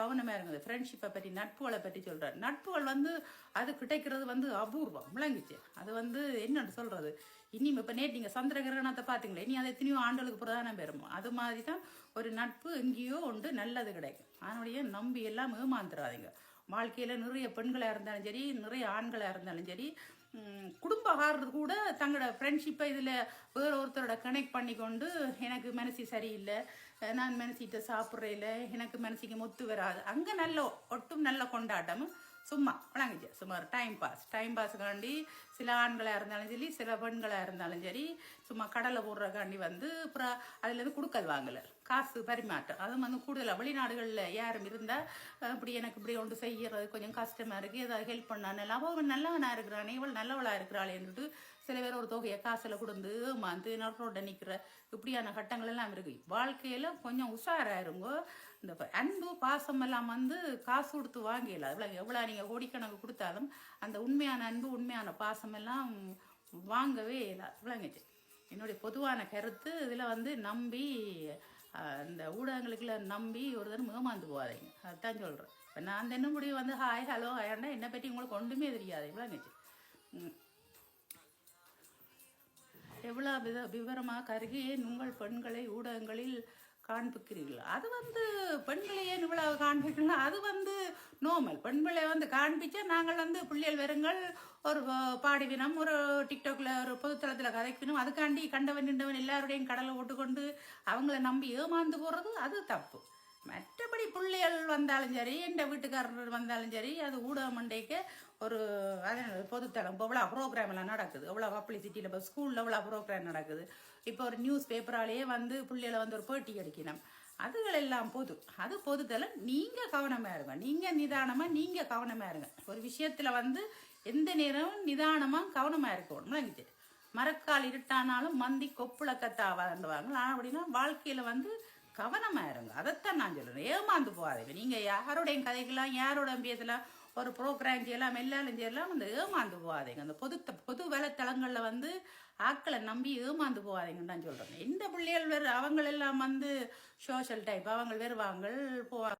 கவனமா இருந்தது ஃப்ரெண்ட்ஷிப்பை பற்றி நட்புகளை பற்றி சொல்கிறார் நட்புகள் வந்து அது கிடைக்கிறது வந்து அபூர்வம். விளங்குச்சு. அது வந்து என்னன்னு சொல்கிறது இனி இப்போ நேற்று நீங்கள் சந்திர கிரகணத்தை பார்த்தீங்களே இனி அது எத்தனையோ ஆண்டுகளுக்கு பிரதானம் பெறும்? அது மாதிரி தான் ஒரு நட்பு எங்கேயோ உண்டு நல்லது கிடைக்கும். அதனுடைய நம்பி எல்லாம் ஏமாந்துடாதீங்க வாழ்க்கையில் நிறைய பெண்களாக இருந்தாலும் சரி நிறைய ஆண்களாக இருந்தாலும் சரி ம், குடும்பகாரர் கூட தங்களோட ஃப்ரெண்ட்ஷிப்பை இதில் வேற ஒருத்தரோட கனெக்ட் பண்ணி கொண்டு எனக்கு மனசு சரியில்லை. நான் மனசிட்ட இல்லை. எனக்கு மனசுக்கு முத்து வராது. அங்கே நல்ல ஒட்டும் நல்ல கொண்டாட்டம் சும்மா விளங்குச்சு சும்மா டைம் பாஸ் டைம் பாஸுக்காண்டி சில ஆண்களாக இருந்தாலும் சரி சில பெண்களாக இருந்தாலும் சரி சும்மா கடலை போடுறக்காண்டி வந்து அப்புறம் அதுலேருந்து கொடுக்கல் வாங்கலை. காசு பரிமாற்றம். அதுவும் வந்து கூடுதலாக வெளிநாடுகளில் யாரும் இருந்தால் இப்படி எனக்கு இப்படி ஒன்று செய்கிறது கொஞ்சம் கஷ்டமாக இருக்குது ஏதாவது ஹெல்ப் பண்ணானே அவன் நல்லவனாக இருக்கிறானே இவள் நல்லவளாக இருக்கிறாளேன்னுட்டு சில பேர் ஒரு தொகையை காசில் கொடுத்து மாந்து நடுரோட நிற்கிற இப்படியான கட்டங்கள் எல்லாம் இருக்கு. வாழ்க்கையில் கொஞ்சம் உஷாராயிருங்கோ. இந்த அன்பு பாசம் எல்லாம் வந்து காசு கொடுத்து வாங்கல எவ்வளோ எவ்வளோ நீங்கள் கோடிக்கணக்கு கொடுத்தாலும் அந்த உண்மையான அன்பு உண்மையான பாசம் எல்லாம் வாங்கவே இல்லை விளங்குச்சு என்னுடைய பொதுவான கருத்து இதில் வந்து நம்பி இந்த ஊடகங்களுக்குள்ள நம்பி ஒரு தடவை ஏமாந்து போகாதீங்க. அதுதான் சொல்கிறேன் இப்போ நான் தென்னும் முடிவு வந்து ஹாய் ஹலோ ஹாயாண்டா என்னை பற்றி உங்களுக்கு ஒன்றுமே தெரியாது. விளங்குச்சு எவ்வளோ வித விவரமாக கருகி உங்கள் பெண்களை ஊடகங்களில் காண்பிக்கிறீர்கள்? அது வந்து பெண்களை ஏன் இவ்வளவு காண்பிக்கணும் அது வந்து நோமல் பெண்களை வந்து காண்பிச்சா நாங்கள் வந்து பிள்ளைகள் வெறுங்கள் ஒரு பாடிவினம் ஒரு டிக்டாக்ல ஒரு பொதுத்தளத்தில் கதைக்கணும் அதுக்காண்டி கண்டவன் நின்றவன் எல்லாருடையும் கடலை போட்டுக்கொண்டு அவங்கள நம்பி ஏமாந்து போகிறது அது தப்பு. மற்றபடி பிள்ளைகள் வந்தாலும் சரி எந்த வீட்டுக்காரர் வந்தாலும் சரி அது ஊடக மண்டைக்கு ஒரு அது பொதுத்தளம். இப்போ எவ்வளோ ப்ரோக்ராம் எல்லாம் நடக்குது. அவ்வளோ பப்ளிசிட்டியில் இப்போ ஸ்கூலில் அவ்வளோ ப்ரோக்ராம் நடக்குது. இப்போ ஒரு நியூஸ் பேப்பராலேயே வந்து பிள்ளைகளை வந்து ஒரு பேட்டி அடிக்கணும். அதுகள் எல்லாம் பொது. அது பொதுத்தளம். நீங்கள் கவனமாக இருங்க. நீங்கள் நிதானமாக நீங்கள் கவனமாக இருங்க. ஒரு விஷயத்தில் வந்து எந்த நேரமும் நிதானமாக கவனமாக இருக்கணும். விளங்குச்சு மரக்கால் இருட்டானாலும் மந்தி கொப்புள வளர்ந்துவாங்க ஆனால் அப்படின்னா வாழ்க்கையில் வந்து கவனமாக இருங்க. அதைத்தான் நான் சொல்கிறேன் ஏமாந்து போகாதீங்க. நீங்கள் யாரோடையும் கதைக்கலாம் யாரோட பேசலாம் ஒரு ப்ரோக்ராம் செய்யலாம் எல்லாரும் செய்யலாம் அந்த ஏமாந்து போகாதீங்க. அந்த பொது பொது வேலைத்தளங்களில் வந்து ஆக்களை நம்பி ஏமாந்து போகாதீங்கன்னு தான் சொல்கிறேன் எந்த பிள்ளைகள் வேறு அவங்களெல்லாம் வந்து சோஷியல் டைப் அவங்க வருவாங்க போவாங்க